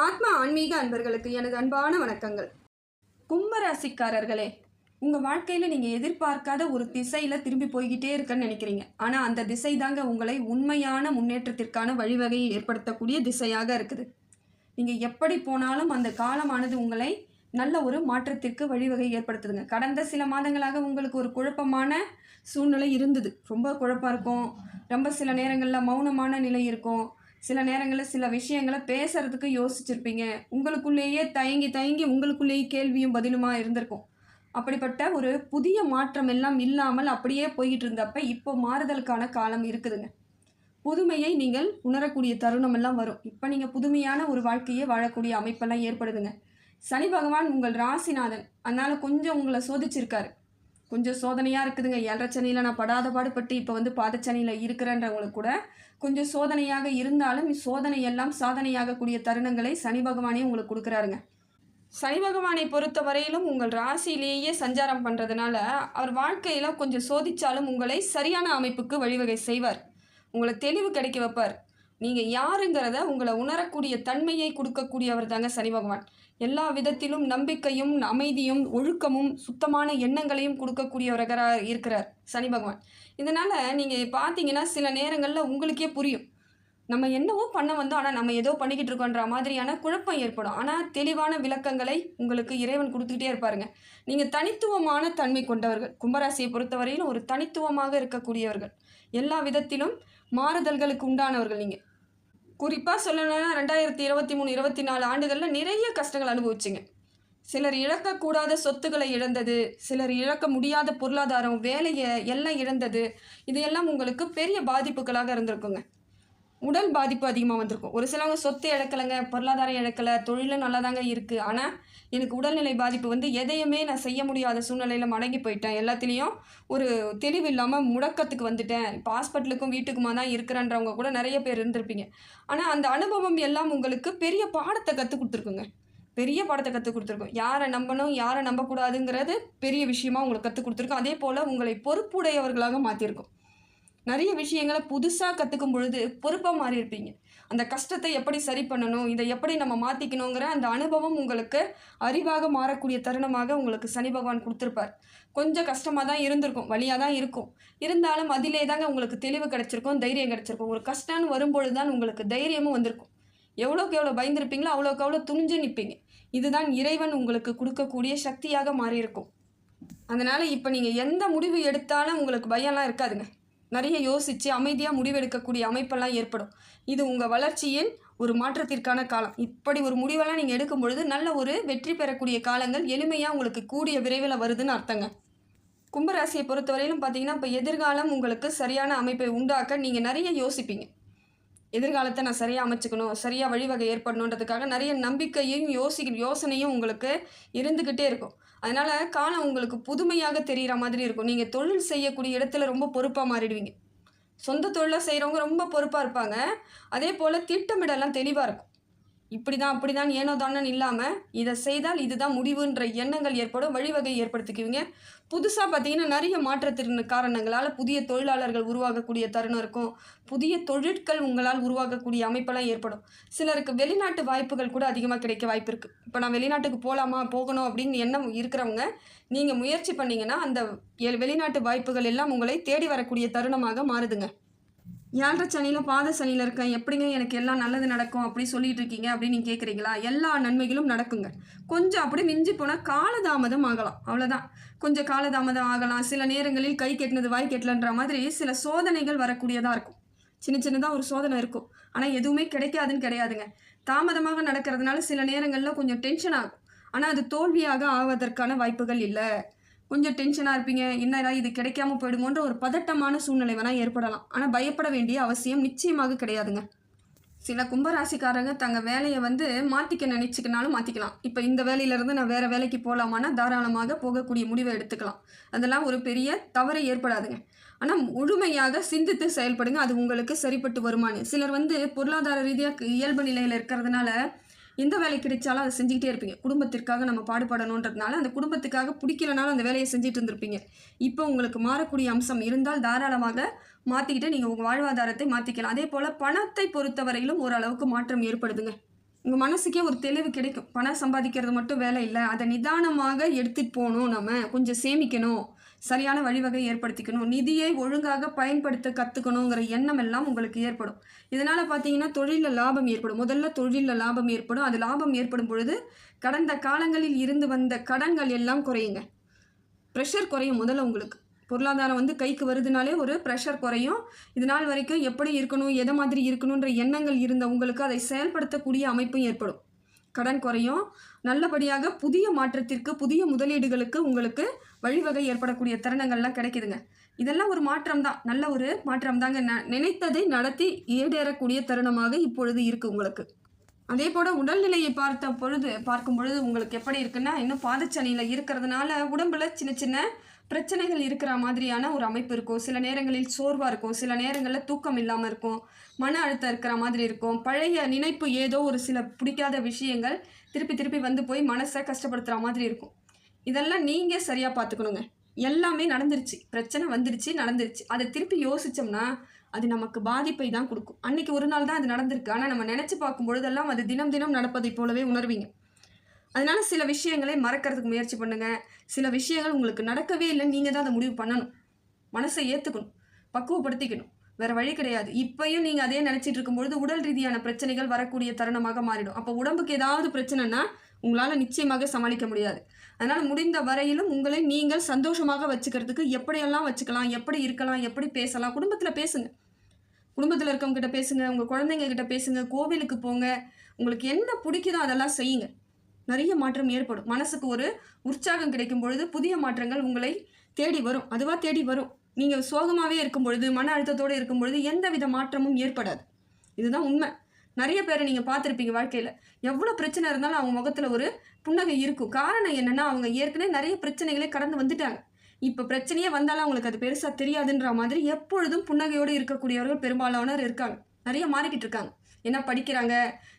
ஆத்ம ஆன்மீக அன்பர்களுக்கு எனது அன்பான வணக்கங்கள். கும்பராசிக்காரர்களே உங்கள் வாழ்க்கையில் நீங்கள் எதிர்பார்க்காத ஒரு திசையில் திரும்பி போய்கிட்டே இருக்கன்னு நினைக்கிறீங்க. ஆனால் அந்த திசை தாங்க உங்களை உண்மையான முன்னேற்றத்திற்கான வழிவகையை ஏற்படுத்தக்கூடிய திசையாக இருக்குது. நீங்கள் எப்படி போனாலும் அந்த காலமானது உங்களை நல்ல ஒரு மாற்றத்திற்கு வழிவகை ஏற்படுத்துதுங்க. கடந்த சில மாதங்களாக உங்களுக்கு ஒரு குழப்பமான சூழ்நிலை இருந்தது. ரொம்ப குழப்பம் இருக்கும். ரொம்ப சில நேரங்களில் மௌனமான நிலை இருக்கும். சில நேரங்களில் சில விஷயங்களை பேசுறதுக்கு யோசிச்சிருப்பீங்க. உங்களுக்குள்ளேயே தயங்கி தயங்கி உங்களுக்குள்ளேயே கேள்வியும் பதிலுமா இருந்திருக்கும். அப்படிப்பட்ட ஒரு புதிய மாற்றம் எல்லாம் இல்லாமல் அப்படியே போய்கிட்டு இருந்தப்ப இப்போ மாறுதலுக்கான காலம் இருக்குதுங்க. புதுமையை நீங்கள் உணரக்கூடிய தருணம் எல்லாம் வரும். இப்போ நீங்கள் புதுமையான ஒரு வாழ்க்கையை வாழக்கூடிய அமைப்பெல்லாம் ஏற்படுதுங்க. சனி பகவான் உங்கள் ராசிநாதன். அதனால் கொஞ்சம் உங்களை சோதிச்சிருக்காரு. கொஞ்சம் சோதனையாக இருக்குதுங்க. ஏழரை சனியில் நான் படாத பாடுபட்டு இப்போ வந்து பாதச்சனியில் இருக்கிறேன்றவங்களுக்கு கூட கொஞ்சம் சோதனையாக இருந்தாலும் சோதனை எல்லாம் சாதனையாகக்கூடிய தருணங்களை சனி பகவானே உங்களுக்கு கொடுக்குறாருங்க. சனி பகவானை பொறுத்த வரையிலும் உங்கள் ராசியிலேயே சஞ்சாரம் பண்ணுறதுனால அவர் வாழ்க்கையில் கொஞ்சம் சோதித்தாலும் உங்களை சரியான அமைப்புக்கு வழிவகை செய்வார். உங்களை தெளிவு கிடைக்க வைப்பார். நீங்கள் யாருங்கிறத உங்களை உணரக்கூடிய தன்மையை கொடுக்கக்கூடியவர் தாங்க சனி பகவான். எல்லா விதத்திலும் நம்பிக்கையும் அமைதியும் ஒழுக்கமும் சுத்தமான எண்ணங்களையும் கொடுக்கக்கூடியவராக இருக்கிறார் சனி பகவான். இதனால் நீங்கள் பார்த்தீங்கன்னா சில நேரங்களில் உங்களுக்கே புரியும். நம்ம என்னவோ பண்ண வந்தோம் ஆனால் நம்ம ஏதோ பண்ணிக்கிட்டு இருக்கோன்ற மாதிரியான குழப்பம் ஏற்படும். ஆனால் தெளிவான விளக்கங்களை உங்களுக்கு இறைவன் கொடுத்துக்கிட்டே இருப்பாருங்க. நீங்கள் தனித்துவமான தன்மை கொண்டவர்கள். கும்பராசியை பொறுத்தவரையிலும் ஒரு தனித்துவமாக இருக்கக்கூடியவர்கள். எல்லா விதத்திலும் மாறுதல்களுக்கு உண்டானவர்கள் நீங்கள் குறிப்பாக சொல்லணும்னா ரெண்டாயிரத்தி இருபத்தி மூணு இருபத்தி நாலு ஆண்டுகளில் நிறைய கஷ்டங்கள் அனுபவிச்சிங்க. சிலர் இழக்கக்கூடாத சொத்துக்களை இழந்தது சிலர் இழக்க முடியாத பொருளாதாரம் வேலையை எல்லாம் இழந்தது இதையெல்லாம் உங்களுக்கு பெரிய பாதிப்புகளாக இருந்திருக்குங்க. உடல் பாதிப்பு அதிகமாக வந்திருக்கும். ஒரு சிலவங்க சொத்து இழக்கலைங்க பொருளாதாரம் இழக்கலை தொழிலும் நல்லா தாங்க இருக்குது ஆனால் எனக்கு உடல்நிலை பாதிப்பு வந்து எதையுமே நான் செய்ய முடியாத சூழ்நிலையில் மடங்கி போயிட்டேன். எல்லாத்துலேயும் ஒரு தெளிவு இல்லாமல் முடக்கத்துக்கு வந்துட்டேன். இப்போ ஹாஸ்பிட்டலுக்கும் வீட்டுக்குமா தான் இருக்கிறேன்றவங்க கூட நிறைய பேர் இருந்திருப்பீங்க. ஆனால் அந்த அனுபவம் எல்லாம் உங்களுக்கு பெரிய பாடத்தை கற்றுக் கொடுத்துருக்குங்க. பெரிய பாடத்தை கற்றுக் கொடுத்துருக்கோம். யாரை நம்பணும் யாரை நம்பக்கூடாதுங்கிறது பெரிய விஷயமா உங்களுக்கு கற்றுக் கொடுத்துருக்கோம். அதே போல் உங்களை பொறுப்புடையவர்களாக மாற்றிருக்கோம் நிறைய விஷயங்களை புதுசாக கற்றுக்கும் பொழுது பொறுப்பாக மாறி இருப்பீங்க. அந்த கஷ்டத்தை எப்படி சரி பண்ணணும் இதை எப்படி நம்ம மாற்றிக்கணுங்கிற அந்த அனுபவம் உங்களுக்கு அறிவாக மாறக்கூடிய தருணமாக உங்களுக்கு சனி பகவான் கொடுத்துருப்பார். கொஞ்சம் கஷ்டமாக தான் இருந்திருக்கும் வழியாக தான் இருக்கும். இருந்தாலும் அதிலே தாங்க உங்களுக்கு தெளிவு கிடச்சிருக்கும் தைரியம் கிடச்சிருக்கும். ஒரு கஷ்டம்னு வரும்பொழுது தான் உங்களுக்கு தைரியமும் வந்திருக்கும். எவ்வளோக்கு எவ்வளோ பயந்துருப்பீங்களோ அவ்வளோக்கு அவ்வளோ துணிஞ்சு நிற்பீங்க இதுதான் இறைவன் உங்களுக்கு கொடுக்கக்கூடிய சக்தியாக மாறியிருக்கும். அதனால் இப்போ நீங்கள் எந்த முடிவு எடுத்தாலும் உங்களுக்கு பயம்லாம் இருக்காதுங்க. நிறைய யோசித்து அமைதியாக முடிவெடுக்கக்கூடிய அமைப்பெல்லாம் ஏற்படும். இது உங்கள் வளர்ச்சியின் ஒரு மாற்றத்திற்கான காலம். இப்படி ஒரு முடிவெல்லாம் நீங்கள் எடுக்கும் பொழுது நல்ல ஒரு வெற்றி பெறக்கூடிய காலங்கள் எளிமையாக உங்களுக்கு கூடிய விரைவில் வருதுன்னு அர்த்தங்க. கும்பராசியை பொறுத்தவரையிலும் பார்த்தீங்கன்னா இப்போ எதிர்காலம் உங்களுக்கு சரியான அமைப்பை உண்டாக்க நீங்கள் நிறைய யோசிப்பீங்க. எதிர்காலத்தை நான் சரியாக அமைச்சுக்கணும் சரியாக வழிவகை ஏற்படணுன்றதுக்காக நிறைய நம்பிக்கையும் யோசி யோசனையும் உங்களுக்கு இருந்துக்கிட்டே இருக்கும். அதனால் காலம் உங்களுக்கு புதுமையாக தெரிகிற மாதிரி இருக்கும். நீங்கள் தொழில் செய்யக்கூடிய இடத்துல ரொம்ப பொறுப்பாக மாறிடுவீங்க. சொந்த தொழிலை செய்கிறவங்க ரொம்ப பொறுப்பாக இருப்பாங்க. அதே போல் திட்டமிடலாம் தெளிவாக இருக்கும். இப்படி தான் ஏனோ தானன்னு இல்லாமல் இதை செய்தால் இதுதான் முடிவுன்ற எண்ணங்கள் ஏற்படும் வழிவகை ஏற்படுத்திக்குவீங்க. புதுசாக பார்த்தீங்கன்னா நிறைய மாற்றத்திற்கு காரணங்களால் புதிய தொழிலாளர்கள் உருவாகக்கூடிய தருணம் இருக்கும். புதிய தொழிற்கள் உங்களால் உருவாகக்கூடிய அமைப்பெல்லாம் ஏற்படும். சிலருக்கு வெளிநாட்டு வாய்ப்புகள் கூட அதிகமாக கிடைக்க வாய்ப்பு இருக்குது இப்போ நான் வெளிநாட்டுக்கு போகலாமா போகணும் அப்படின்னு எண்ணம் இருக்கிறவங்க நீங்கள் முயற்சி பண்ணீங்கன்னா அந்த வெளிநாட்டு வாய்ப்புகள் எல்லாம் உங்களை தேடி வரக்கூடிய தருணமாக மாறுதுங்க. ஏழரை சனியில் பாத சனியில் இருக்கேன். எப்படிங்க எனக்கு எல்லாம் நல்லது நடக்கும் அப்படி சொல்லிட்டு இருக்கீங்க அப்படின்னு நீங்கள் கேட்குறீங்களா எல்லா நன்மைகளும் நடக்குங்க. கொஞ்சம் அப்படி மிஞ்சி போனால் காலதாமதம் ஆகலாம். அவ்வளோதான் கொஞ்சம் காலதாமதம் ஆகலாம். சில நேரங்களில் கை கெட்டினது வாய் கெட்டலன்ற மாதிரி சில சோதனைகள் வரக்கூடியதாக இருக்கும். சின்ன சின்னதாக ஒரு சோதனை இருக்கும். ஆனால் எதுவுமே கிடைக்காதுன்னு கிடையாதுங்க. தாமதமாக நடக்கிறதுனால சில நேரங்களில் கொஞ்சம் டென்ஷன் ஆகும். ஆனால் அது தோல்வியாக ஆவதற்கான வாய்ப்புகள் இல்லை. கொஞ்சம் டென்ஷனாக இருப்பீங்க. என்னடா இது கிடைக்காம போயிடுமோன்ற ஒரு பதட்டமான சூழ்நிலை வேணால் ஏற்படலாம். ஆனால் பயப்பட வேண்டிய அவசியம் நிச்சயமாக கிடையாதுங்க. சில கும்பராசிக்காரங்க தங்க வேலையை வந்து மாற்றிக்க நினச்சிக்கினாலும் மாற்றிக்கலாம் இப்போ இந்த வேலையிலேருந்து நான் வேறு வேலைக்கு போகலாமான்னா தாராளமாக போகக்கூடிய முடிவை எடுத்துக்கலாம். அதெல்லாம் ஒரு பெரிய தவறு ஏற்படாதுங்க. ஆனால் முழுமையாக சிந்தித்து செயல்படுங்க. அது உங்களுக்கு சரிப்பட்டு வருமானு. சிலர் வந்து பொருளாதார ரீதியாக இயல்பு நிலையில் இருக்கிறதுனால எந்த வேலை கிடைச்சாலும் அதை செஞ்சுக்கிட்டே இருப்பீங்க. குடும்பத்திற்காக நம்ம பாடுபடணுன்றதுனால அந்த குடும்பத்துக்காக பிடிக்கலனாலும் அந்த வேலையை செஞ்சுட்டு இருந்திருப்பீங்க. இப்போ உங்களுக்கு மாறக்கூடிய அம்சம் இருந்தால் தாராளமாக மாற்றிக்கிட்டு நீங்கள் உங்கள் வாழ்வாதாரத்தை மாற்றிக்கலாம் அதே போல் பணத்தை பொறுத்தவரையிலும் ஓரளவுக்கு மாற்றம் ஏற்படுதுங்க. உங்கள் மனசுக்கே ஒரு தெளிவு கிடைக்கும். பணம் சம்பாதிக்கிறது மட்டும் வேலை இல்லை. அதை நிதானமாக எடுத்துகிட்டு போகணும். நம்ம கொஞ்சம் சேமிக்கணும். சரியான வழிவகை ஏற்படுத்திக்கணும். நிதியை ஒழுங்காக பயன்படுத்த கற்றுக்கணுங்கிற எண்ணம் எல்லாம் உங்களுக்கு ஏற்படும். இதனால் பார்த்தீங்கன்னா தொழிலில் லாபம் ஏற்படும். முதல்ல தொழிலில் லாபம் ஏற்படும். அது லாபம் ஏற்படும் பொழுது கடந்த காலங்களில் இருந்து வந்த கடன்கள் எல்லாம் குறையுங்க. ப்ரெஷர் குறையும் முதல்ல உங்களுக்கு. பொருளாதாரம் வந்து கைக்கு வருதுனாலே ஒரு ப்ரெஷர் குறையும். இது நாள் வரைக்கும் எப்படி இருக்கணும் எதை மாதிரி இருக்கணுன்ற எண்ணங்கள் இருந்த உங்களுக்கு அதை செயல்படுத்தக்கூடிய அமைப்பும் ஏற்படும். கடன் குறையும். நல்லபடியாக புதிய மாற்றத்திற்கு புதிய முதலீடுகளுக்கு உங்களுக்கு வழிவகை ஏற்படக்கூடிய தருணங்கள்லாம் கிடைக்குதுங்க. இதெல்லாம் ஒரு மாற்றம் தான் நல்ல ஒரு மாற்றம் தாங்க ந- நினைத்ததை நடத்தி ஈடேறக்கூடிய தருணமாக இப்பொழுது இருக்குது உங்களுக்கு. அதே போல் உடல்நிலையை பார்த்த பொழுது பார்க்கும் பொழுது உங்களுக்கு எப்படி இருக்குன்னா இன்னும் பாதச்சனியில் இருக்கிறதுனால உடம்புல சின்ன சின்ன பிரச்சனைகள் இருக்கிற மாதிரியான ஒரு அமைப்பு இருக்கும். சில நேரங்களில் சோர்வாக இருக்கும். சில நேரங்களில் தூக்கம் இல்லாமல் இருக்கும். மன அழுத்தம் இருக்கிற மாதிரி இருக்கும். பழைய நினைப்பு ஏதோ ஒரு சில பிடிக்காத விஷயங்கள் திருப்பி திருப்பி வந்து போய் மனசை கஷ்டப்படுத்துகிற மாதிரி இருக்கும். இதெல்லாம் நீங்கள் சரியாக பார்த்துக்கணுங்க எல்லாமே நடந்துருச்சு. பிரச்சனை வந்துருச்சு நடந்துருச்சு. அதை திருப்பி யோசித்தோம்னா அது நமக்கு பாதிப்பை தான் கொடுக்கும். அன்னைக்கு ஒரு நாள் தான் அது நடந்திருக்கு. ஆனால் நம்ம நினச்சி பார்க்கும் பொழுதெல்லாம் அது தினம் தினம் நடப்பதை போலவே உணர்வீங்க. அதனால சில விஷயங்களை மறக்கிறதுக்கு முயற்சி பண்ணுங்கள் சில விஷயங்கள் உங்களுக்கு நடக்கவே இல்லைன்னு நீங்கள் தான் அதை முடிவு பண்ணணும். மனசை ஏற்றுக்கணும் பக்குவப்படுத்திக்கணும். வேறு வழி கிடையாது. இப்பையும் நீங்கள் அதே நினச்சிட்டு இருக்கும்பொழுது உடல் ரீதியான பிரச்சனைகள் வரக்கூடிய தருணமாக மாறிடும். அப்போ உடம்புக்கு ஏதாவது பிரச்சனைனா உங்களால் நிச்சயமாக சமாளிக்க முடியாது. அதனால் முடிந்த வரையிலும் உங்களை நீங்கள் சந்தோஷமாக வச்சுக்கிறதுக்கு எப்படியெல்லாம் வச்சுக்கலாம் எப்படி இருக்கலாம் எப்படி பேசலாம் குடும்பத்தில் பேசுங்க. குடும்பத்தில் இருக்கவங்க கிட்ட பேசுங்க உங்கள் குழந்தைங்க கிட்ட பேசுங்க கோவிலுக்கு போங்க. உங்களுக்கு என்ன பிடிக்குதோ அதெல்லாம் செய்யுங்க. நிறைய மாற்றம் ஏற்படும். மனசுக்கு ஒரு உற்சாகம் கிடைக்கும் பொழுது புதிய மாற்றங்கள் உங்களை தேடி வரும். அதுவாக தேடி வரும். நீங்கள் சோகமாகவே இருக்கும் பொழுது மன அழுத்தத்தோடு இருக்கும் பொழுது எந்த வித மாற்றமும் ஏற்படாது. இதுதான் உண்மை. நிறைய பேரை நீங்கள் பார்த்துருப்பீங்க வாழ்க்கையில். எவ்வளோ பிரச்சனை இருந்தாலும் அவங்க முகத்தில் ஒரு புன்னகை இருக்கும். காரணம் என்னென்னா அவங்க ஏற்கனவே நிறைய பிரச்சனைகளே கடந்து வந்துட்டாங்க. இப்போ பிரச்சனையே வந்தாலும் அவங்களுக்கு அது பெருசாக தெரியாதுன்ற மாதிரி எப்பொழுதும் புன்னகையோடு இருக்கக்கூடியவர்கள் பெரும்பாலானவர் இருக்காங்க. நிறைய மாறிக்கிட்டு இருக்காங்க. ஏன்னா படிக்கிறாங்க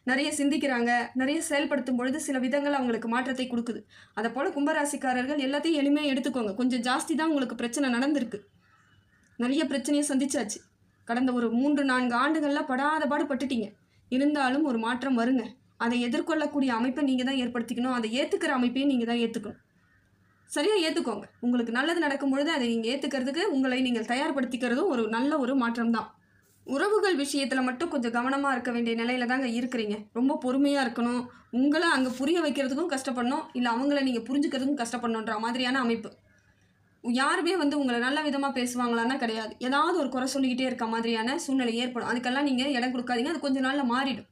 நிறைய சிந்திக்கிறாங்க நிறைய செயல்படுத்தும் பொழுது சில விதங்கள் அவங்களுக்கு மாற்றத்தை கொடுக்குது. அதை போல் கும்பராசிக்காரர்கள் எல்லாத்தையும் எளிமையாக எடுத்துக்கோங்க. கொஞ்சம் ஜாஸ்தி தான் உங்களுக்கு பிரச்சனை நடந்திருக்கு. நிறைய பிரச்சனையை சந்திச்சாச்சு. கடந்த ஒரு மூன்று நான்கு ஆண்டுகளில் படாத பாடு பட்டுட்டீங்க. இருந்தாலும் ஒரு மாற்றம் வருங்க. அதை எதிர்கொள்ளக்கூடிய அமைப்பை நீங்கள் தான் ஏற்படுத்திக்கணும். அதை ஏற்றுக்கிற அமைப்பையும் நீங்கள் தான் ஏற்றுக்கணும் சரியாக ஏற்றுக்கோங்க உங்களுக்கு நல்லது நடக்கும் பொழுது அதை நீங்கள் ஏற்றுக்கிறதுக்கு உங்களை நீங்கள் தயார்படுத்திக்கிறதும் ஒரு நல்ல ஒரு மாற்றம் தான் உறவுகள் விஷயத்தில் மட்டும் கொஞ்சம் கவனமாக இருக்க வேண்டிய நிலையில தாங்க இருக்கிறீங்க. ரொம்ப பொறுமையாக இருக்கணும். உங்களை அங்கே புரிய வைக்கிறதுக்கும் கஷ்டப்படணும். இல்லை அவங்கள நீங்கள் புரிஞ்சுக்கிறதுக்கும் கஷ்டப்படணுன்ற மாதிரியான அமைப்பு. யாருமே வந்து உங்களை நல்ல விதமாக பேசுவாங்களான்னா கிடையாது. ஏதாவது ஒரு குறை சொல்லிக்கிட்டே இருக்க மாதிரியான சூழ்நிலை ஏற்படும். அதுக்கெல்லாம் நீங்கள் இடம் கொடுக்காதீங்க. அது கொஞ்சம் நாளில் மாறிடும்.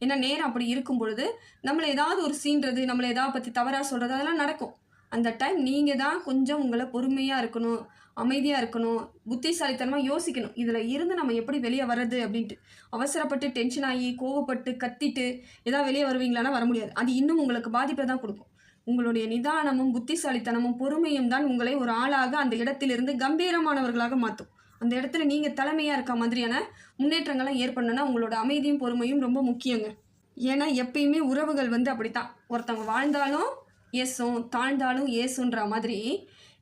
ஏன்னா நேரம் அப்படி இருக்கும் பொழுது நம்மளை ஏதாவது ஒரு சீன்றது நம்மளை எதாவது பற்றி தவறாக சொல்கிறது அதெல்லாம் நடக்கும். அந்த டைம் நீங்கள் தான் கொஞ்சம் உங்களை பொறுமையாக இருக்கணும். அமைதியாக இருக்கணும் புத்திசாலித்தனமாக யோசிக்கணும். இதில் இருந்து நம்ம எப்படி வெளியே வர்றது அப்படின்ட்டு. அவசரப்பட்டு டென்ஷன் ஆகி கோவப்பட்டு கத்திட்டு எதாவது வெளியே வருவீங்களான்னா வர முடியாது. அது இன்னும் உங்களுக்கு பாதிப்பை தான் கொடுக்கும். உங்களுடைய நிதானமும் புத்திசாலித்தனமும் பொறுமையும் தான் உங்களை ஒரு ஆளாக அந்த இடத்திலிருந்து கம்பீரமானவர்களாக மாற்றும் அந்த இடத்துல நீங்கள் தலைமையாக இருக்க மாதிரியான முன்னேற்றங்கள்லாம் ஏற்படணும்னா உங்களோட அமைதியும் பொறுமையும் ரொம்ப முக்கியங்க. ஏன்னா எப்பயுமே உறவுகள் வந்து அப்படித்தான். ஒருத்தவங்க வாழ்ந்தாலும் ஏசும் தாழ்ந்தாலும் ஏசுன்ற மாதிரி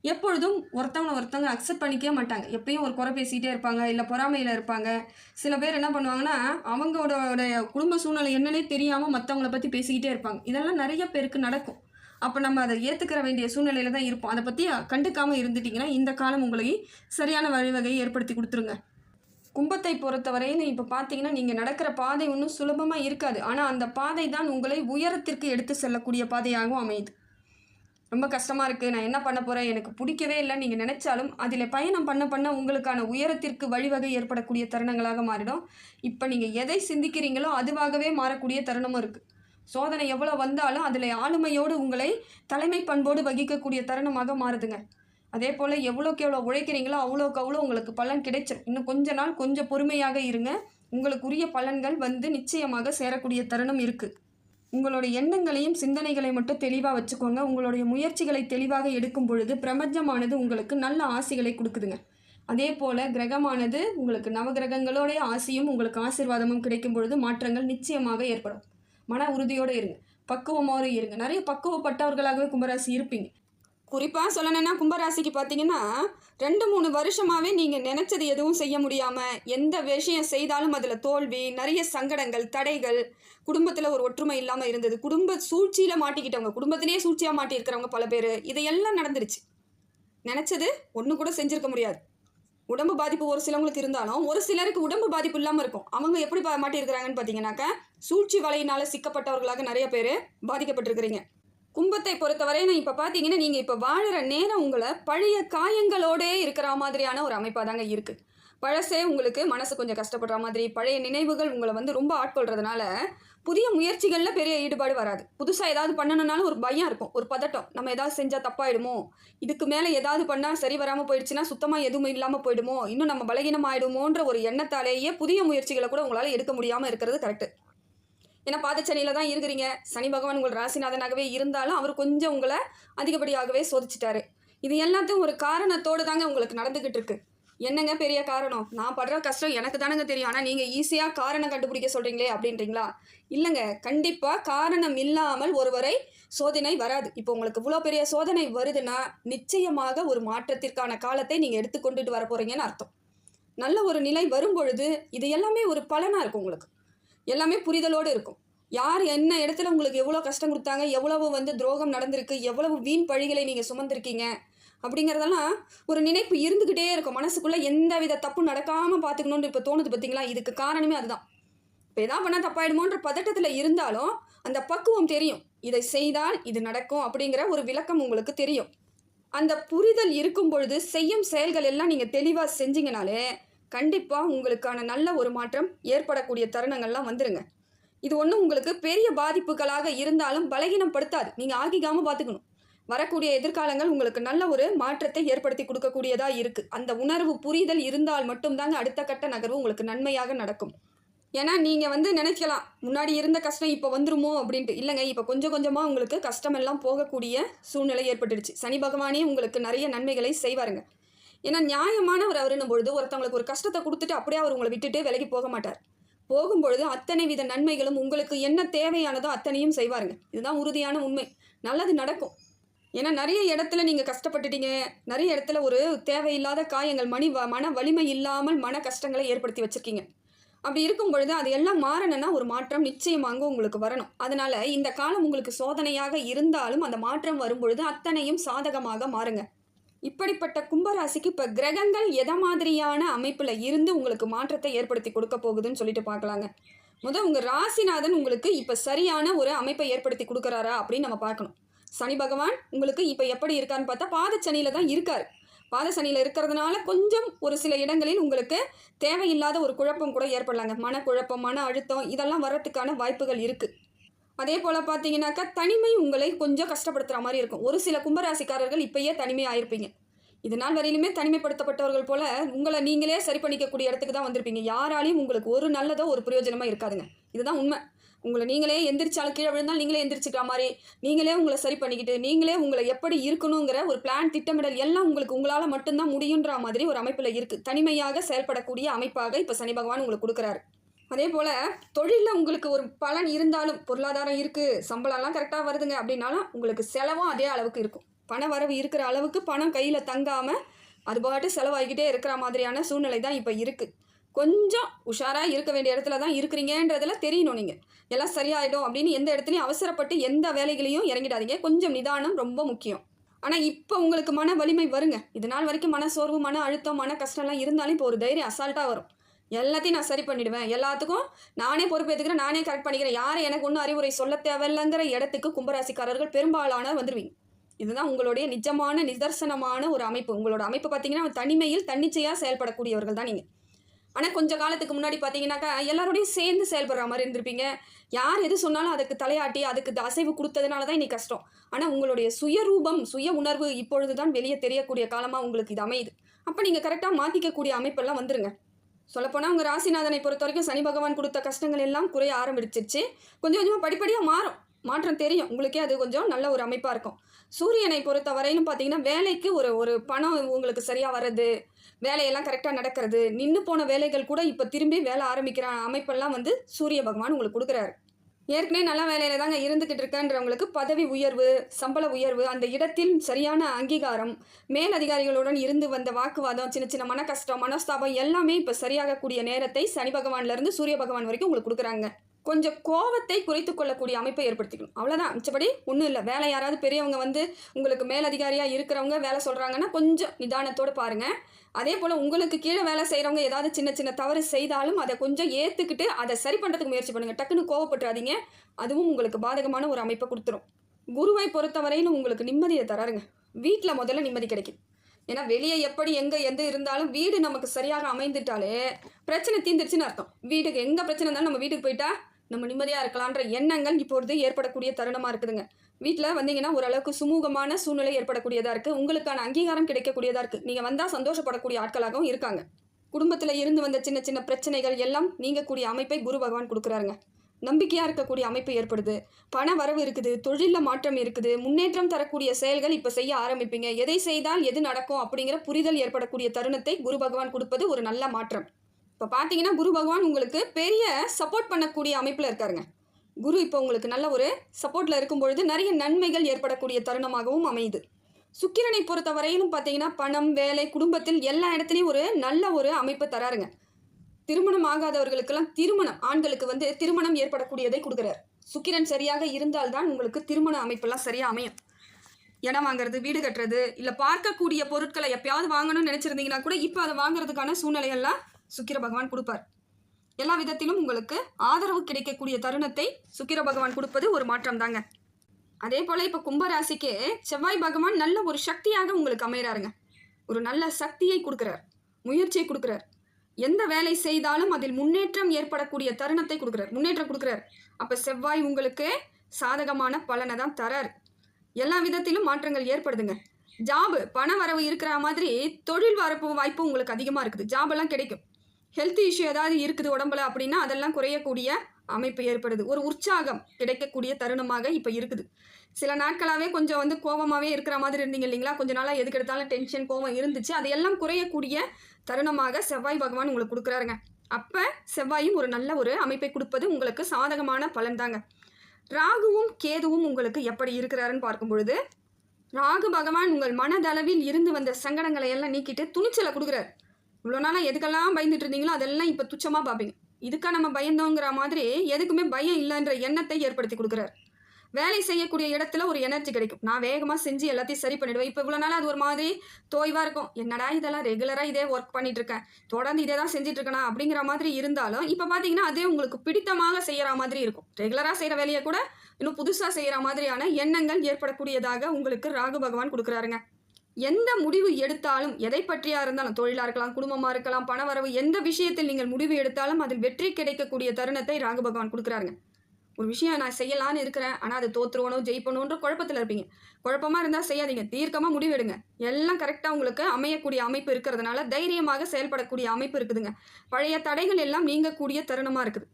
எப்பொழுதும் ஒருத்தவங்க ஒருத்தவங்க அக்செப்ட் பண்ணிக்கவே மாட்டாங்க. எப்பயும் ஒரு குறை பேசிக்கிட்டே இருப்பாங்க இல்லை பொறாமையில் இருப்பாங்க. சில பேர் என்ன பண்ணுவாங்கன்னா அவங்களோட குடும்ப சூழ்நிலை என்னன்னே தெரியாமல் மற்றவங்கள பற்றி பேசிக்கிட்டே இருப்பாங்க. இதெல்லாம் நிறைய பேருக்கு நடக்கும். அப்போ நம்ம அதை ஏற்றுக்கிற வேண்டிய சூழ்நிலையில் தான் இருப்போம். அதை பற்றி கண்டுக்காமல் இருந்துட்டிங்கன்னா இந்த காலம் உங்களை சரியான வழிவகையை ஏற்படுத்தி கொடுத்துருங்க. கும்பத்தை பொறுத்தவரையில் இப்போ பார்த்தீங்கன்னா நீங்கள் நடக்கிற பாதை ஒன்றும் சுலபமாக இருக்காது. ஆனால் அந்த பாதை தான் உங்களை உயரத்திற்கு எடுத்து செல்லக்கூடிய பாதையாகவும் அமையுது. ரொம்ப கஷ்டமாக இருக்குது நான் என்ன பண்ண போகிறேன் எனக்கு பிடிக்கவே இல்லை நீங்கள் நினச்சாலும் அதில் பயணம் பண்ண பண்ண உங்களுக்கான உயரத்திற்கு வழிவகை ஏற்படக்கூடிய தருணங்களாக மாறிடும். இப்போ நீங்கள் எதை சிந்திக்கிறீங்களோ அதுவாகவே மாறக்கூடிய தருணமும் இருக்குது சோதனை எவ்வளோ வந்தாலும் அதில் ஆளுமையோடு உங்களை தலைமை பண்போடு வகிக்கக்கூடிய தருணமாக மாறுதுங்க. அதே போல் எவ்வளோக்கு எவ்வளோ உழைக்கிறீங்களோ அவ்வளோக்கு அவ்வளோ உங்களுக்கு பலன் கிடைச்சிடும் இன்னும் கொஞ்ச நாள் கொஞ்சம் பொறுமையாக இருங்க. உங்களுக்குரிய பலன்கள் வந்து நிச்சயமாக சேரக்கூடிய தருணம் இருக்குது உங்களுடைய எண்ணங்களையும் சிந்தனைகளை மட்டும் தெளிவாக வச்சுக்கோங்க. உங்களுடைய முயற்சிகளை தெளிவாக எடுக்கும் பொழுது பிரபஞ்சமானது உங்களுக்கு நல்ல ஆசைகளை கொடுக்குதுங்க. அதே போல் கிரகமானது உங்களுக்கு நவகிரகங்களோடைய ஆசையும் உங்களுக்கு ஆசீர்வாதமும் கிடைக்கும் பொழுது மாற்றங்கள் நிச்சயமாக ஏற்படும். மன உறுதியோடு இருங்க. பக்குவமோடு இருங்க. நிறைய பக்குவப்பட்டவர்களாகவே கும்பராசி இருப்பீங்க. குறிப்பாக சொல்லணும்னா கும்பராசிக்கு பார்த்தீங்கன்னா ரெண்டு மூணு வருஷமாகவே நீங்கள் நினச்சது எதுவும் செய்ய முடியாமல் எந்த விஷயம் செய்தாலும் அதில் தோல்வி நிறைய சங்கடங்கள் தடைகள் குடும்பத்தில் ஒரு ஒற்றுமை இல்லாமல் இருந்தது. குடும்ப சூழ்ச்சியில் மாட்டிக்கிட்டவங்க குடும்பத்திலேயே சூழ்ச்சியாக மாட்டியிருக்கிறவங்க பல பேர் இதையெல்லாம் நடந்துருச்சு. நினச்சது ஒன்று கூட செஞ்சுருக்க முடியாது. உடம்பு பாதிப்பு ஒரு சிலவங்களுக்கு இருந்தாலும் ஒரு சிலருக்கு உடம்பு பாதிப்பு இல்லாமல் இருக்கும். அவங்க எப்படி பா மாட்டியிருக்கிறாங்கன்னு பார்த்தீங்கன்னாக்கா சூழ்ச்சி வலையினால் சிக்கப்பட்டவர்களாக நிறைய பேர் பாதிக்கப்பட்டிருக்கிறீங்க. கும்பத்தை பொறுத்தவரை நான் இப்போ பார்த்தீங்கன்னா நீங்கள் இப்போ வாழ்கிற நேரம் உங்களை பழைய காயங்களோடே இருக்கிற மாதிரியான ஒரு அமைப்பாக தாங்க இருக்குது பழசே உங்களுக்கு மனசு கொஞ்சம் கஷ்டப்படுற மாதிரி பழைய நினைவுகள் உங்களை வந்து ரொம்ப ஆட்கொள்றதுனால புதிய முயற்சிகளில் பெரிய ஈடுபாடு வராது. புதுசாக ஏதாவது பண்ணணும்னாலும் ஒரு பயம் இருக்கும் ஒரு பதட்டம். நம்ம ஏதாவது செஞ்சால் தப்பாயிடுமோ? இதுக்கு மேலே ஏதாவது பண்ணால் சரி வராமல் போயிடுச்சுன்னா சுத்தமாக எதுவும் இல்லாமல் போயிடுமோ? இன்னும் நம்ம பலகீனம் ஆயிடுமோன்ற ஒரு எண்ணத்தாலேயே புதிய முயற்சிகளை கூட உங்களால் எடுக்க முடியாமல் இருக்கிறது கரெக்டு ஏன்னா பாதச்சனியில் தான் இருக்கிறீங்க. சனி பகவான் உங்கள் ராசிநாதனாகவே இருந்தாலும் அவர் கொஞ்சம் உங்களை அதிகப்படியாகவே சோதிச்சிட்டாரு. இது எல்லாத்தையும் ஒரு காரணத்தோடு தாங்க உங்களுக்கு நடந்துக்கிட்டு இருக்கு. என்னங்க பெரிய காரணம்? நான் படுற கஷ்டம் எனக்கு தானங்க தெரியும். ஆனால் நீங்கள் ஈஸியாக காரணம் கண்டுபிடிக்க சொல்கிறீங்களே அப்படின்றீங்களா? இல்லைங்க. கண்டிப்பாக காரணம் இல்லாமல் ஒருவரை சோதனை வராது. இப்போ உங்களுக்கு இவ்வளோ பெரிய சோதனை வருதுன்னா நிச்சயமாக ஒரு மாற்றத்திற்கான காலத்தை நீங்கள் எடுத்துக்கொண்டுட்டு வர போகிறீங்கன்னு அர்த்தம். நல்ல ஒரு நிலை வரும்பொழுது இது எல்லாமே ஒரு பலனாக இருக்கும் உங்களுக்கு. எல்லாமே புரிதலோடு இருக்கும். யார் என்ன இடத்துல உங்களுக்கு எவ்வளோ கஷ்டம் கொடுத்தாங்க எவ்வளவு வந்து துரோகம் நடந்திருக்கு எவ்வளவு வீண் பழிகளை நீங்கள் சுமந்திருக்கீங்க அப்படிங்கிறதெல்லாம் ஒரு நினைப்பு இருந்துக்கிட்டே இருக்கும். மனசுக்குள்ளே எந்த வித தப்பு நடக்காமல் பார்த்துக்கணுன்னு இப்போ தோணுது பார்த்தீங்களா? இதுக்கு காரணமே அதுதான். இப்போ எதாவது பண்ணால் தப்பாயிடுமோன்ற பதட்டத்தில் இருந்தாலும் அந்த பக்குவம் தெரியும். இதை செய்தால் இது நடக்கும் அப்படிங்கிற ஒரு விளக்கம் உங்களுக்கு தெரியும். அந்த புரிதல் இருக்கும் பொழுது செய்யும் செயல்கள் எல்லாம் நீங்கள் தெளிவாக செஞ்சீங்கனாலே கண்டிப்பாக உங்களுக்கான நல்ல ஒரு மாற்றம் ஏற்படக்கூடிய தருணங்கள்லாம் வந்துடுங்க இது ஒன்றும் உங்களுக்கு பெரிய பாதிப்புகளாக இருந்தாலும் பலகீனப்படுத்தாது. நீங்கள் ஆகிக்காமல் பார்த்துக்கணும் வரக்கூடிய எதிர்காலங்கள் உங்களுக்கு நல்ல ஒரு மாற்றத்தை ஏற்படுத்தி கொடுக்கக்கூடியதாக இருக்குது அந்த உணர்வு புரிதல் இருந்தால் மட்டும்தாங்க அடுத்த கட்ட நகர்வு உங்களுக்கு நன்மையாக நடக்கும். ஏன்னா நீங்கள் வந்து நினைக்கலாம் முன்னாடி இருந்த கஷ்டம் இப்போ வந்துருமோ அப்படின்ட்டு. இல்லைங்க இப்போ கொஞ்சம் கொஞ்சமாக உங்களுக்கு கஷ்டமெல்லாம் போகக்கூடிய சூழ்நிலை ஏற்பட்டுடுச்சு. சனி பகவானே உங்களுக்கு நிறைய நன்மைகளை செய்வாருங்க. ஏன்னா நியாயமானவர் அவருன்னும் பொழுது ஒருத்தவங்களுக்கு ஒரு கஷ்டத்தை கொடுத்துட்டு அப்படியே அவர் உங்களை விட்டுட்டு விலகி போக மாட்டார். போகும்பொழுது அத்தனை வித நன்மைகளும் உங்களுக்கு என்ன தேவையானதோ அத்தனையும் செய்வாருங்க. இதுதான் உறுதியான உண்மை. நல்லது நடக்கும். ஏன்னா நிறைய இடத்துல நீங்கள் கஷ்டப்பட்டுட்டீங்க. நிறைய இடத்துல ஒரு தேவையில்லாத காயங்கள் மணி வ- மன வலிமை இல்லாமல் மன கஷ்டங்களை ஏற்படுத்தி வச்சுருக்கீங்க. அப்படி இருக்கும் பொழுது அது எல்லாம் மாறணும்னா ஒரு மாற்றம் நிச்சயமாக உங்களுக்கு வரணும். அதனால் இந்த காலம் உங்களுக்கு சோதனையாக இருந்தாலும் அந்த மாற்றம் வரும்பொழுது அத்தனையும் சாதகமாக மாறுங்க. இப்படிப்பட்ட கும்பராசிக்கு இப்போ கிரகங்கள் எதை மாதிரியான அமைப்பில் இருந்து உங்களுக்கு மாற்றத்தை ஏற்படுத்தி கொடுக்க போகுதுன்னு சொல்லிட்டு பார்க்கலாங்க. முதல் உங்கள் ராசிநாதன் உங்களுக்கு இப்போ சரியான ஒரு அமைப்பை ஏற்படுத்தி கொடுக்குறாரா அப்படின்னு நம்ம பார்க்கணும். சனி பகவான் உங்களுக்கு இப்போ எப்படி இருக்கான்னு பார்த்தா பாதச்சனியில் தான் இருக்கார். பாதசனியில் இருக்கிறதுனால கொஞ்சம் ஒரு சில இடங்களில் உங்களுக்கு தேவையில்லாத ஒரு குழப்பம் கூட ஏற்படலாங்க. மனக்குழப்பம் மன அழுத்தம் இதெல்லாம் வர்றதுக்கான வாய்ப்புகள் இருக்குது அதே போல் பார்த்தீங்கன்னாக்கா தனிமை உங்களை கொஞ்சம் கஷ்டப்படுத்துகிற மாதிரி இருக்கும். ஒரு சில கும்பராசிக்காரர்கள் இப்பயே தனிமை ஆயிருப்பீங்க. இது நாள் வரையிலுமே தனிமைப்படுத்தப்பட்டவர்கள் போல உங்களை நீங்களே சரி பண்ணிக்கக்கூடிய இடத்துக்கு தான் வந்திருப்பீங்க. யாராலையும் உங்களுக்கு ஒரு நல்லதோ ஒரு பிரயோஜனமாக இருக்காதுங்க. இதுதான் உண்மை. உங்களை நீங்களே எந்திரிச்சாலும் கீழே விழுந்தால் நீங்களே எந்திரிச்சிக்கிற மாதிரி நீங்களே உங்களை சரி பண்ணிக்கிட்டு நீங்களே உங்களை எப்படி இருக்கணுங்கிற ஒரு பிளான் திட்டமிடல் எல்லாம் உங்களுக்கு உங்களால் மட்டும்தான் முடியுன்ற மாதிரி ஒரு அமைப்பில் இருக்குது தனிமையாக செயல்படக்கூடிய அமைப்பாக இப்போ சனி பகவான் உங்களுக்கு கொடுக்குறாரு. அதே போல் தொழிலில் உங்களுக்கு ஒரு பலன் இருந்தாலும் பொருளாதாரம் இருக்குது சம்பளம்லாம் கரெக்டாக வருதுங்க அப்படின்னாலும் உங்களுக்கு செலவும் அதே அளவுக்கு இருக்கும். பண வரவு இருக்கிற அளவுக்கு பணம் கையில் தங்காமல் அது பாட்டு செலவாகிக்கிட்டே இருக்கிற மாதிரியான சூழ்நிலை தான் இப்போ இருக்குது கொஞ்சம் உஷாராக இருக்க வேண்டிய இடத்துல தான் இருக்கிறீங்கன்றதுல தெரியணும் நீங்கள் எல்லாம் சரியாயிடும் அப்படின்னு எந்த இடத்துலையும் அவசரப்பட்டு எந்த வேலைகளையும் இறங்கிடாதீங்க. கொஞ்சம் நிதானம் ரொம்ப முக்கியம். ஆனால் இப்போ உங்களுக்கு மன வலிமை வருங்க. இது நாள் வரைக்கும் மன சோர்வு மன அழுத்தம் மன கஷ்டம்லாம் இருந்தாலும் இப்போ ஒரு தைரியம் அசால்ட்டாக வரும். எல்லாத்தையும் நான் சரி பண்ணிடுவேன். எல்லாத்துக்கும் நானே பொறுப்பேற்றுக்கிறேன் நானே கரெக்ட் பண்ணிக்கிறேன். யாரும் எனக்கு ஒன்றும் அறிவுரை சொல்ல தேவையில்லைங்கிற இடத்துக்கு கும்பராசிக்காரர்கள் பெரும்பாலான வந்துடுவீங்க இதுதான் உங்களுடைய நிஜமான நிதர்சனமான ஒரு அமைப்பு. உங்களோட அமைப்பு பார்த்தீங்கன்னா தனிமையில் தன்னிச்சையாக செயல்படக்கூடியவர்கள் தான் நீங்கள் ஆனால் கொஞ்ச காலத்துக்கு முன்னாடி பார்த்தீங்கன்னாக்கா எல்லாரோடையும் சேர்ந்து செயல்படுற மாதிரி இருந்திருப்பீங்க. யார் எது சொன்னாலும் அதுக்கு தலையாட்டி அதுக்கு அசைவு கொடுத்ததுனால தான் இன்னைக்கு கஷ்டம். ஆனால் உங்களுடைய சுயரூபம் சுய உணர்வு இப்பொழுது தான் வெளியே தெரியக்கூடிய காலமாக உங்களுக்கு இது அமையுது. அப்போ நீங்கள் கரெக்டாக மாற்றிக்கக்கூடிய அமைப்பெல்லாம் வந்துருங்க. சொல்லப்போனால் உங்கள் ராசிநாதனை பொறுத்த வரைக்கும் சனி பகவான் கொடுத்த கஷ்டங்கள் எல்லாம் குறைய ஆரம்பிச்சிருச்சு. கொஞ்சம் கொஞ்சமாக படிப்படியாக மாறும். மாற்றம் தெரியும். உங்களுக்கே அது கொஞ்சம் நல்ல ஒரு அமைப்பாக இருக்கும். சூரியனை பொறுத்த வரையிலும் பார்த்தீங்கன்னா வேலைக்கு ஒரு ஒரு பணம் உங்களுக்கு சரியாக வர்றது வேலையெல்லாம் கரெக்டாக நடக்கிறது நின்று போன வேலைகள் கூட இப்போ திரும்பி வேலை ஆரம்பிக்கிற அமைப்பெல்லாம் வந்து சூரிய பகவான் உங்களுக்கு கொடுக்குறாரு. ஏற்கனவே நல்ல வேலையில தாங்க இருந்துக்கிட்டு இருக்கேன்றவங்களுக்கு பதவி உயர்வு சம்பள உயர்வு அந்த இடத்தில் சரியான அங்கீகாரம் மேல் அதிகாரிகளுடன் இருந்து வந்த வாக்குவாதம் சின்ன சின்ன மன கஷ்டம் மனஸ்தாபம் எல்லாமே இப்போ சரியாகக்கூடிய நேரத்தை சனி பகவான்லேருந்து சூரிய பகவான் வரைக்கும் உங்களுக்கு கொடுக்குறாங்க. கொஞ்சம் கோவத்தை குறைத்து கொள்ளக்கூடிய அமைப்பை ஏற்படுத்திக்கணும். அவ்வளோதான் மிச்சபடி ஒன்றும் இல்லை. வேலை யாராவது பெரியவங்க வந்து உங்களுக்கு மேலதிகாரியாக இருக்கிறவங்க வேலை சொல்கிறாங்கன்னா கொஞ்சம் நிதானத்தோடு பாருங்கள் அதே போல் உங்களுக்கு கீழே வேலை செய்கிறவங்க ஏதாவது சின்ன சின்ன தவறு செய்தாலும் அதை கொஞ்சம் ஏற்றுக்கிட்டு அதை சரி பண்ணுறதுக்கு முயற்சி பண்ணுங்கள் டக்குன்னு கோவப்பட்டுறாதீங்க. அதுவும் உங்களுக்கு பாதகமான ஒரு அமைப்பை கொடுத்துரும். குருவை பொறுத்தவரையிலும் உங்களுக்கு நிம்மதியை தராருங்க. வீட்டில் முதல்ல நிம்மதி கிடைக்கும். ஏன்னா வெளியே எப்படி எங்கே எந்த இருந்தாலும் வீடு நமக்கு சரியாக அமைந்துட்டாலே பிரச்சனை தீந்துருச்சுன்னு அர்த்தம். வீட்டுக்கு எங்கே பிரச்சனை இருந்தாலும் நம்ம வீட்டுக்கு போயிட்டா நம்ம நிம்மதியாக இருக்கலான்ற எண்ணங்கள் இப்பொழுது ஏற்படக்கூடிய தருணமாக இருக்குதுங்க. வீட்டில் வந்தீங்கன்னா ஓரளவுக்கு சுமூகமான சூழ்நிலை ஏற்படக்கூடியதாக இருக்குது உங்களுக்கான அங்கீகாரம் கிடைக்கக்கூடியதாக இருக்குது நீங்கள் வந்தால் சந்தோஷப்படக்கூடிய ஆட்களாகவும் இருக்காங்க. குடும்பத்தில் இருந்து வந்த சின்ன சின்ன பிரச்சனைகள் எல்லாம் நீங்கக்கூடிய அமைப்பை குரு பகவான் கொடுக்குறாருங்க. நம்பிக்கையாக இருக்கக்கூடிய அமைப்பு ஏற்படுது. பண வரவு இருக்குது தொழிலில் மாற்றம் இருக்குது முன்னேற்றம் தரக்கூடிய செயல்கள் இப்போ செய்ய ஆரம்பிப்பீங்க. எதை செய்தால் எது நடக்கும் அப்படிங்கிற புரிதல் ஏற்படக்கூடிய தருணத்தை குரு பகவான் கொடுப்பது ஒரு நல்ல மாற்றம். இப்போ பார்த்தீங்கன்னா குரு பகவான் உங்களுக்கு பெரிய சப்போர்ட் பண்ணக்கூடிய அமைப்பில் இருக்காருங்க. குரு இப்போ உங்களுக்கு நல்ல ஒரு சப்போர்ட்டில் இருக்கும் பொழுது நிறைய நன்மைகள் ஏற்படக்கூடிய தருணமாகவும் அமையுது. சுக்கிரனை பொறுத்த வரையிலும் பார்த்தீங்கன்னா பணம் வேலை குடும்பத்தில் எல்லா இடத்துலையும் ஒரு நல்ல ஒரு அமைப்பை தராருங்க. திருமணம் ஆகாதவர்களுக்கெல்லாம் திருமணம் ஆண்களுக்கு வந்து திருமணம் ஏற்படக்கூடியதை கொடுக்குறார். சுக்கிரன் சரியாக இருந்தால்தான் உங்களுக்கு திருமண அமைப்பெல்லாம் சரியாக அமையும். இடம் வாங்குறது வீடு கட்டுறது இல்லை பார்க்கக்கூடிய பொருட்களை எப்பயாவது வாங்கணும்னு நினச்சிருந்தீங்கன்னா கூட இப்போ அதை வாங்குறதுக்கான சூழ்நிலைகள்லாம் சுக்கிர பகவான் கொடுப்பார். எல்லா விதத்திலும் உங்களுக்கு ஆதரவு கிடைக்கக்கூடிய தருணத்தை சுக்கிர பகவான் கொடுப்பது ஒரு மாற்றம் தாங்க அதே போல் இப்போ கும்பராசிக்கு செவ்வாய் பகவான் நல்ல ஒரு சக்தியாக உங்களுக்கு அமைகிறாருங்க ஒரு நல்ல சக்தியை கொடுக்குறார். முயற்சியை கொடுக்குறார். எந்த வேலை செய்தாலும் அதில் முன்னேற்றம் ஏற்படக்கூடிய தருணத்தை கொடுக்குறார். முன்னேற்றம் கொடுக்குறார். அப்போ செவ்வாய் உங்களுக்கு சாதகமான பலனை தான் தரார். எல்லா விதத்திலும் மாற்றங்கள் ஏற்படுதுங்க. ஜாபு பண வரவு இருக்கிற மாதிரி தொழில் வரப்பு வாய்ப்பு உங்களுக்கு அதிகமாக இருக்குது. ஜாபெல்லாம் கிடைக்கும். ஹெல்த் இஷ்யூ ஏதாவது இருக்குது உடம்புல அப்படின்னா அதெல்லாம் குறையக்கூடிய அமைப்பு ஏற்படுது. ஒரு உற்சாகம் கிடைக்கக்கூடிய தருணமாக இப்போ இருக்குது. சில நாட்களாகவே கொஞ்சம் வந்து கோபமாகவே இருக்கிற மாதிரி இருந்தீங்க இல்லைங்களா? கொஞ்ச நாளாக எதுக்கு எடுத்தாலும் டென்ஷன் கோபம் இருந்துச்சு. அதையெல்லாம் குறையக்கூடிய தருணமாக செவ்வாய் பகவான் உங்களுக்கு கொடுக்குறாருங்க. அப்போ செவ்வாயும் ஒரு நல்ல ஒரு அமைப்பை கொடுப்பது உங்களுக்கு சாதகமான பலன் தாங்க. ராகுவும் கேதுவும் உங்களுக்கு எப்படி இருக்கிறாருன்னு பார்க்கும் பொழுது ராகு பகவான் உங்கள் மனதளவில் இருந்து வந்த சங்கடங்களை எல்லாம் நீக்கிட்டு துணிச்சலை கொடுக்குறாரு. இவ்வளோ நாளாக எதுக்கெல்லாம் பயந்துட்டு இருந்தீங்களோ அதெல்லாம் இப்போ துச்சமாக பார்ப்பீங்க இதுக்காக நம்ம பயந்தோங்கிற மாதிரி எதுக்குமே பயம் இல்லைன்ற எண்ணத்தை ஏற்படுத்தி கொடுக்குறாரு. வேலை செய்யக்கூடிய இடத்துல ஒரு எனர்ஜி கிடைக்கும். நான் வேகமாக செஞ்சு எல்லாத்தையும் சரி பண்ணிடுவேன். இப்போ இவ்வளோ நாள் அது ஒரு மாதிரி தோய்வாக இருக்கும். என்னடா இதெல்லாம் ரெகுலராக இதே ஒர்க் பண்ணிட்டு இருக்கேன் தொடர்ந்து இதே தான் செஞ்சுட்டு இருக்கேனா அப்படிங்கிற மாதிரி இருந்தாலும் இப்போ பார்த்தீங்கன்னா அதே உங்களுக்கு பிடித்தமாக செய்கிற மாதிரி இருக்கும். ரெகுலராக செய்கிற வேலையை கூட இன்னும் புதுசாக செய்கிற மாதிரியான எண்ணங்கள் ஏற்படக்கூடியதாக உங்களுக்கு ராகு பகவான் கொடுக்குறாருங்க. எந்த முடிவு எடுத்தாலும் எதை பற்றியா இருந்தாலும் தொழிலாக இருக்கலாம் குடும்பமாக இருக்கலாம் பணவரவு எந்த விஷயத்தில் நீங்கள் முடிவு எடுத்தாலும் அதில் வெற்றி கிடைக்கக்கூடிய தருணத்தை ராகு பகவான் கொடுக்குறாருங்க. ஒரு விஷயம் நான் செய்யலான்னு இருக்கிறேன் ஆனால் அது தோத்துருவணும் ஜெயிப்பணுன்ற குழப்பத்தில் இருப்பீங்க. குழப்பமாக இருந்தால் செய்யாதீங்க தீர்க்கமாக முடிவெடுங்க. எல்லாம் கரெக்டாக உங்களுக்கு அமையக்கூடிய அமைப்பு இருக்கிறதுனால தைரியமாக செயல்படக்கூடிய அமைப்பு இருக்குதுங்க. பழைய தடைகள் எல்லாம் நீங்கக்கூடிய தருணமாக இருக்குது.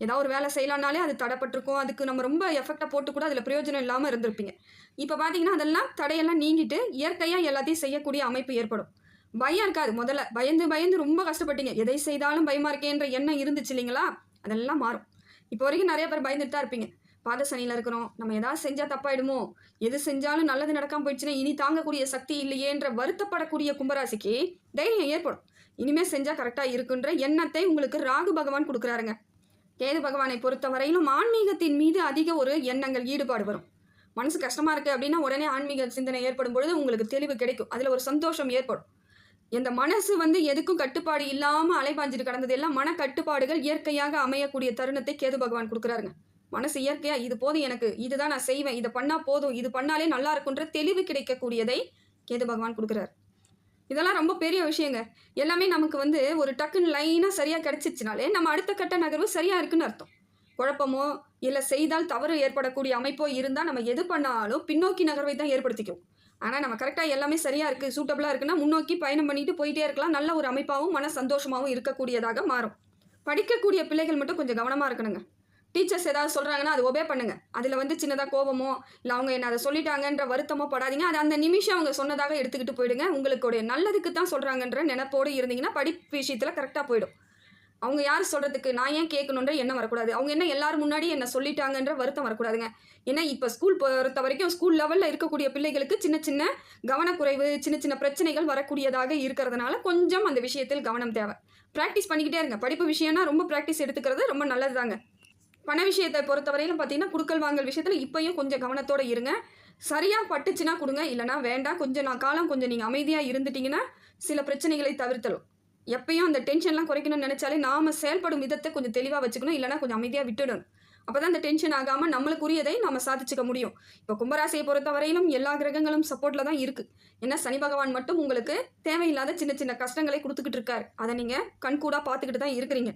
ஏதாவது ஒரு வேலை செய்யலான்னாலே அது தடைப்பட்டிருக்கும். அதுக்கு நம்ம ரொம்ப எஃபெக்டாக போட்டு கூட அதில் பிரயோஜனம் இல்லாமல் இருந்திருப்பீங்க. இப்போ பார்த்தீங்கன்னா அதெல்லாம் தடையெல்லாம் நீங்கிட்டு இயற்கையாக எல்லாத்தையும் செய்யக்கூடிய அமைப்பு ஏற்படும். பயம் இருக்காது. முதல்ல பயந்து பயந்து ரொம்ப கஷ்டப்பட்டீங்க. எதை செய்தாலும் பயமாக இருக்கேன்ற எண்ணம் இருந்துச்சு இல்லைங்களா? அதெல்லாம் மாறும். இப்போ வரைக்கும் நிறைய பேர் பயந்துட்டு தான் இருப்பீங்க. பாத சனியில் இருக்கிறோம். நம்ம எதாவது செஞ்சால் தப்பாயிடுமோ? எது செஞ்சாலும் நல்லது நடக்காமல் போயிடுச்சுன்னா இனி தாங்கக்கூடிய சக்தி இல்லையேன்ற வருத்தப்படக்கூடிய கும்பராசிக்கு தைரியம் ஏற்படும். இனிமேல் செஞ்சால் கரெக்டாக இருக்குன்ற எண்ணத்தை உங்களுக்கு ராகு பகவான் கொடுக்குறாருங்க. கேது பகவானை பொறுத்த வரையிலும் ஆன்மீகத்தின் மீது அதிக ஒரு எண்ணங்கள் ஈடுபாடு வரும். மனசு கஷ்டமாக இருக்குது அப்படின்னா உடனே ஆன்மீக சிந்தனை ஏற்படும் பொழுது உங்களுக்கு தெளிவு கிடைக்கும். அதில் ஒரு சந்தோஷம் ஏற்படும். இந்த மனசு வந்து எதுக்கும் கட்டுப்பாடு இல்லாமல் அலைபாஞ்சிட்டு கடந்தது எல்லாம் மன கட்டுப்பாடுகள் இயற்கையாக அமையக்கூடிய தருணத்தை கேது பகவான் கொடுக்குறாருங்க. மனசு இயற்கையாக இது போதும் எனக்கு இதுதான் நான் செய்வேன் இதை பண்ணால் போதும் இது பண்ணாலே நல்லா இருக்குன்ற தெளிவு கிடைக்கக்கூடியதை கேது பகவான் கொடுக்குறாரு. இதெல்லாம் ரொம்ப பெரிய விஷயங்க. எல்லாமே நமக்கு வந்து ஒரு டக்குன்னு லைனாக சரியாக கிடச்சிச்சினாலே நம்ம அடுத்த கட்ட நகர்வு சரியாக இருக்குன்னு அர்த்தம். குழப்பமோ இல்லை செய்தால் தவறு ஏற்படக்கூடிய அமைப்போ இருந்தால் நம்ம எது பண்ணாலும் பின்னோக்கி நகர்வை தான் ஏற்படுத்திக்கும். ஆனால் நம்ம கரெக்டாக எல்லாமே சரியாக இருக்குது சூட்டபுளாக இருக்குன்னா முன்னோக்கி பயணம் பண்ணிட்டு போயிட்டே இருக்கலாம். நல்ல ஒரு அமைப்பாகவும் மன சந்தோஷமாகவும் இருக்கக்கூடியதாக மாறும். படிக்கக்கூடிய பிள்ளைகள் மட்டும் கொஞ்சம் கவனமாக இருக்கணுங்க. டீச்சர்ஸ் ஏதாவது சொல்கிறாங்கன்னா அது ஒபே பண்ணுங்கள் அதில் வந்து சின்னதாக கோபமோ இல்லை அவங்க என்ன அதை சொல்லிட்டாங்கன்ற வருத்தமோ படாதீங்க. அது அந்த நிமிஷம் அவங்க சொன்னதாக எடுத்துக்கிட்டு போயிடுங்க. உங்களுக்குடைய நல்லதுக்கு தான் சொல்கிறாங்கன்ற நினப்போடு இருந்தீங்கன்னா படிப்பு விஷயத்தில் கரெக்டாக போயிடும். அவங்க யார் சொல்கிறதுக்கு நான் ஏன் கேட்கணுன்ற எண்ணம் வரக்கூடாது. அவங்க என்ன எல்லாரும் முன்னாடி என்ன சொல்லிட்டாங்கன்ற வருத்தம் வரக்கூடாதுங்க. ஏன்னா இப்போ ஸ்கூல் பொறுத்த வரைக்கும் ஸ்கூல் லெவலில் இருக்கக்கூடிய பிள்ளைகளுக்கு சின்ன சின்ன கவனக்குறைவு சின்ன சின்ன பிரச்சனைகள் வரக்கூடியதாக இருக்கிறதுனால கொஞ்சம் அந்த விஷயத்தில் கவனம் தேவை. ப்ராக்டிஸ் பண்ணிக்கிட்டே இருங்க. படிப்பு விஷயம்னா ரொம்ப ப்ராக்டிஸ் எடுத்துக்கிறது ரொம்ப நல்லது தாங்க பண விஷயத்தை பொறுத்தவரையிலும் பார்த்தீங்கன்னா குடுக்கல் வாங்கல் விஷயத்தில் இப்பயும் கொஞ்சம் கவனத்தோடு இருங்க. சரியாக பட்டுச்சுன்னா கொடுங்க. இல்லைனா வேண்டாம். கொஞ்சம் நான் காலம் கொஞ்சம் நீங்கள் அமைதியாக இருந்துட்டீங்கன்னா சில பிரச்சனைகளை தவிர்த்தலும் எப்பயும் அந்த டென்ஷன்லாம் குறைக்கணும்னு நினச்சாலே நாம் செயல்படும் விதத்தை கொஞ்சம் தெளிவாக வச்சுக்கணும் இல்லைனா கொஞ்சம் அமைதியாக விட்டுடணும். அப்போ தான் அந்த டென்ஷன் ஆகாமல் நம்மளுக்குரியதை நம்ம சாதிச்சுக்க முடியும். இப்போ கும்பராசியை பொறுத்தவரையிலும் எல்லா கிரகங்களும் சப்போர்ட்டில் தான் இருக்குது ஏன்னா சனி பகவான் மட்டும் உங்களுக்கு தேவையில்லாத சின்ன சின்ன கஷ்டங்களை கொடுத்துக்கிட்டு இருக்காரு. அதை நீங்கள் கண்கூடாக பார்த்துக்கிட்டு தான் இருக்கிறீங்க.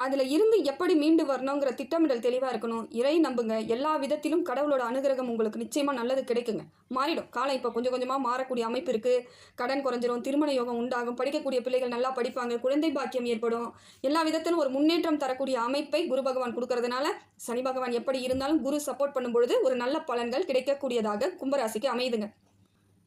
அதில் இருந்து எப்படி மீண்டு வரணுங்கிற திட்டமிடல் தெளிவாக இருக்கணும். இறை நம்புங்க. எல்லா விதத்திலும் கடவுளோட அனுகிரகம் உங்களுக்கு நிச்சயமாக நல்லது கிடைக்குங்க. மாறிடும். காலம் இப்போ கொஞ்சம் கொஞ்சமாக மாறக்கூடிய அமைப்பு இருக்குது கடன் குறைஞ்சிரும். திருமண யோகம் உண்டாகும். படிக்கக்கூடிய பிள்ளைகள் நல்லா படிப்பாங்க. குழந்தை பாக்கியம் ஏற்படும். எல்லா விதத்திலும் ஒரு முன்னேற்றம் தரக்கூடிய அமைப்பை குரு பகவான் கொடுக்கறதுனால சனி பகவான் எப்படி இருந்தாலும் குரு சப்போர்ட் பண்ணும்பொழுது ஒரு நல்ல பலன்கள் கிடைக்கக்கூடியதாக கும்பராசிக்கு அமையுதுங்க.